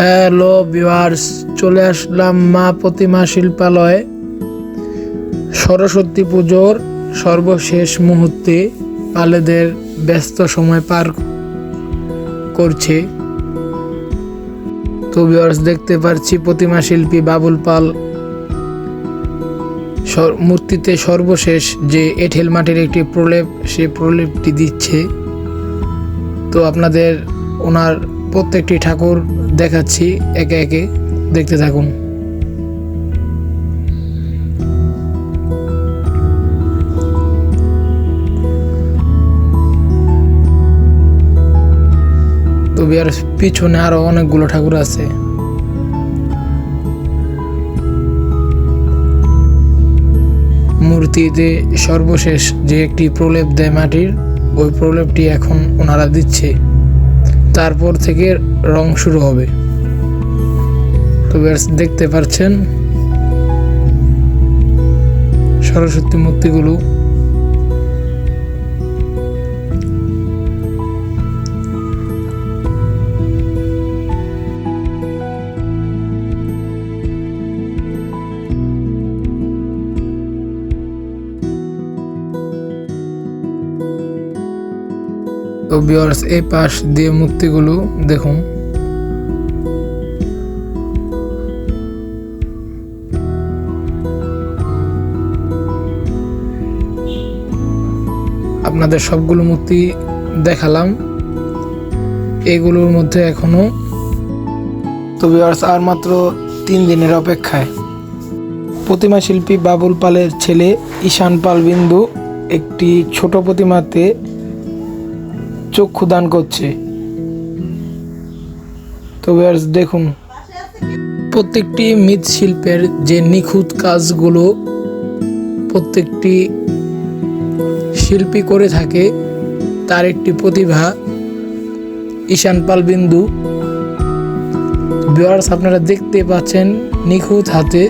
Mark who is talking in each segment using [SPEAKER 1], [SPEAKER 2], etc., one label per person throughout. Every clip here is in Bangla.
[SPEAKER 1] হ্যালো ভিউয়ার্স চলে আসলাম মা প্রতিমা শিল্পালয়ে। সরস্বতী পুজোর সর্বশেষ মুহূর্তে পালেদের ব্যস্ত সময় পার করছে। তো ভিউয়ার্স দেখতে পাচ্ছি প্রতিমা শিল্পী বাবুল পাল। মূর্তিতে সর্বশেষ যে এঁঠেল মাটির একটি প্রলেপ, সে প্রলেপটি দিচ্ছে। তো আপনাদের ওনার প্রত্যেকটি ঠাকুর দেখাচ্ছি, একে একে দেখতে থাকুন। তো বিয়ার পিছনে আরও অনেকগুলো ঠাকুর আছে। মূর্তিতে সর্বশেষ যে একটি প্রলেপ দেয় মাটির, ওই প্রলেপটি এখন ওনারা দিচ্ছে। তারপর থেকে রং শুরু হবে। তো দেখতে পাচ্ছেন? সরস্বতী মূর্তিগুলো তো ভিউয়ার্স এই পাশ দিয়ে মূর্তিগুলো দেখুন। আপনাদের সবগুলো মূর্তি দেখালাম। এগুলোর মধ্যে এখনও তো ভিউয়ার্স আর মাত্র তিন দিনের অপেক্ষায়। প্রতিমা শিল্পী বাবুল পালের ছেলে ঈশান পাল বিন্দু একটি ছোট প্রতিমাতে চক্ষু দান করছে। তো ভিউয়ার্স দেখুন। প্রত্যেকটি মৃৎশিল্পের যে নিখুঁত কাজগুলো প্রত্যেকটি শিল্পী করে থাকে, তার একটি প্রতিভা, ঈশান পাল বিন্দু। ভিউয়ার্স আপনারা দেখতে পাচ্ছেন নিখুঁত হাতে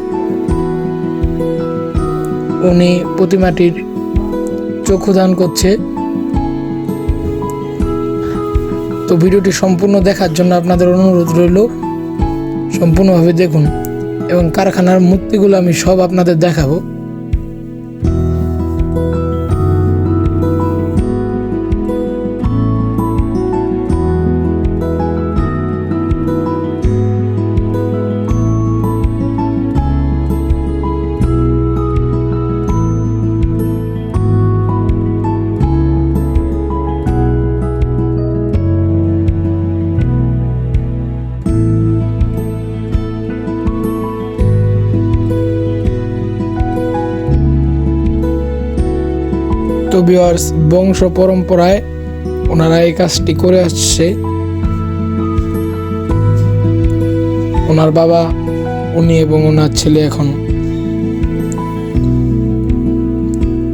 [SPEAKER 1] উনি প্রতিমাটির চক্ষু দান করছে। তো ভিডিওটি সম্পূর্ণ দেখার জন্য আপনাদের অনুরোধ রইল, সম্পূর্ণভাবে দেখুন এবং কারখানার মূর্তিগুলো আমি সব আপনাদের দেখাবো। তো বংশ পরম্পরায় ওনারা এই কাজটি করে আসছে। ওনার বাবা, উনি এবং ওনার ছেলে এখন।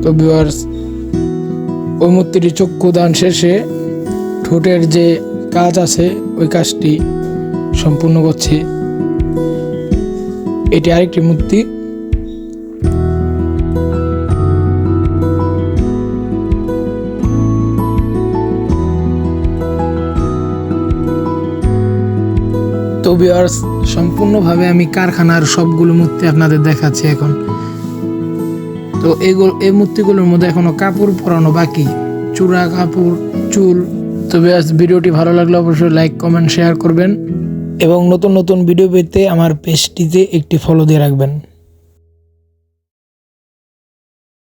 [SPEAKER 1] তো ভিউয়ার্স ওই মূর্তিটি চক্ষু দান শেষে ঠোঁটের যে কাজ আছে, ওই কাজটি সম্পূর্ণ করছে। এটি আরেকটি মূর্তি। তো বিয়ার্স সম্পূর্ণভাবে আমি কারখানার সবগুলো মূর্তি আপনাদের দেখাচ্ছি এখন। তো এগুলো, এই মূর্তিগুলোর মধ্যে এখনও কাপড় পরানো বাকি। চূড়া কাপড়, চুল। তো বিয়ার্স ভিডিওটি ভালো লাগলে অবশ্যই লাইক কমেন্ট শেয়ার করবেন। এবং নতুন নতুন ভিডিও পেতে আমার পেজটিতে একটি ফলো দিয়ে রাখবেন।